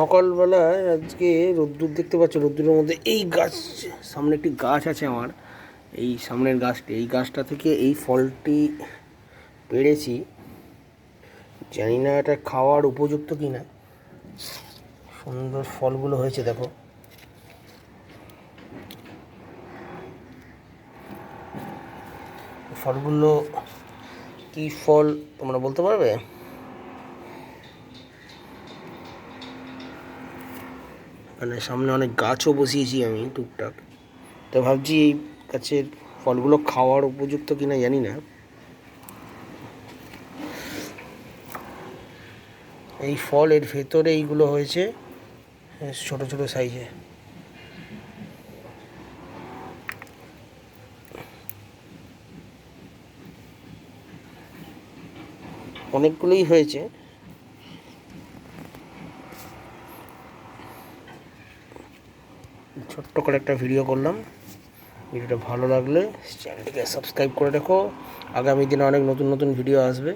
সকালবেলায় আজকে রোদ্দুর দেখতে পাচ্ছ, রোদ্দুরের মধ্যে এই গাছ, সামনে একটি গাছ আছে আমার। এই সামনের গাছটি, এই গাছটা থেকে এই ফলটি পেড়েছি জানি না এটা খাওয়ার উপযুক্ত কি না সুন্দর ফলগুলো হয়েছে, দেখো। ফলগুলো কি ফল তোমরা বলতে পারবে? মানে সামনে অনেক গাছও বসিয়েছি আমি টুকটাক। তো ভাবছি এই গাছের ফলগুলো খাওয়ার উপযুক্ত কিনা জানি না। এই ফল এর ভেতরে এইগুলো হয়েছে হ্যাঁ, ছোট ছোট সাইজে অনেকগুলোই হয়েছে। ছোট্ট করে একটা ভিডিও করলাম। ভিডিওটা ভালো লাগলে চ্যানেলটিকে সাবস্ক্রাইব করে রেখো। আগামী দিনে অনেক নতুন নতুন ভিডিও আসবে।